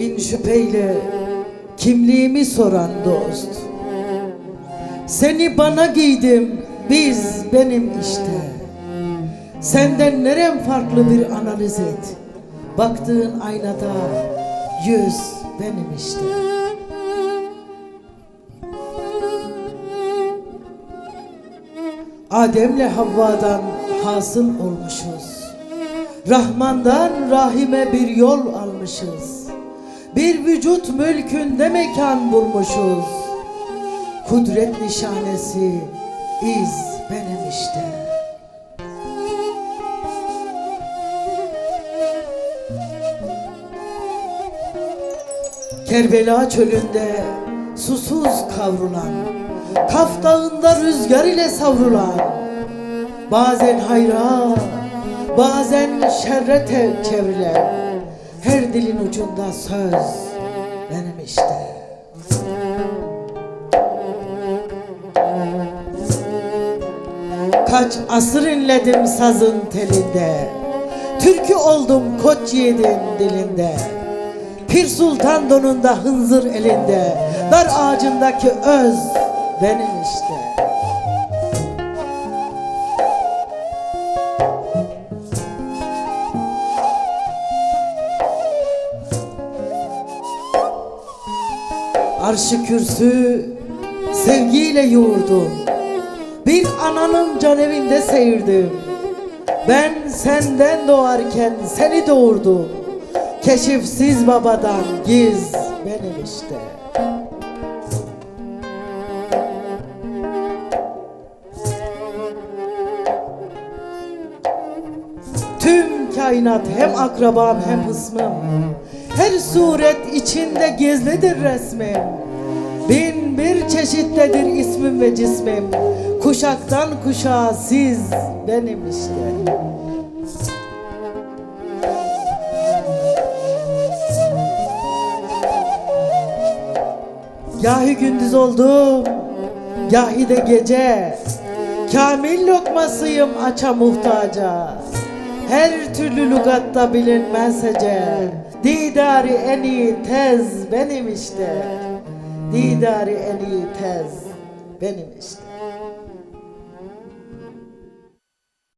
bin şüpheyle kimliğimi soran dost. Seni bana giydim, biz benim işte. Senden nerem farklı bir analiz et. Baktığın aynada yüz benim işte. Adem'le Havva'dan hasıl olmuşuz. Rahman'dan Rahim'e bir yol almışız. Bir vücut mülkünde mekan bulmuşuz. Kudret nişanesi iz benim işte. Kerbela çölünde susuz kavrulan, Kaf dağında rüzgar ile savrulan, bazen hayra, bazen şerre te- çevrilen, her dilin ucunda söz benim işte. Kaç asır inledim sazın telinde, Türkü oldum koç yiğidin dilinde. Pir Sultan donunda hınzır elinde Dar ağacındaki öz benim işte Arşı kürsü sevgiyle yoğurdum Bir ananın canevinde seyirdim Ben senden doğarken seni doğurdum. Keşifsiz babadan giz benim işte kainat hem akrabam hem hısmım. Her suret içinde gizlidir resmim. Bin bir çeşittedir ismim ve cismim. Kuşaktan kuşağa siz benim işte Gahi gündüz oldum, gahi de gece. Kamil lokmasıyım aça muhtaca Her türlü lugatta bilinmez hece Didari en iyi tez benim işte. Didari en iyi tez benim işte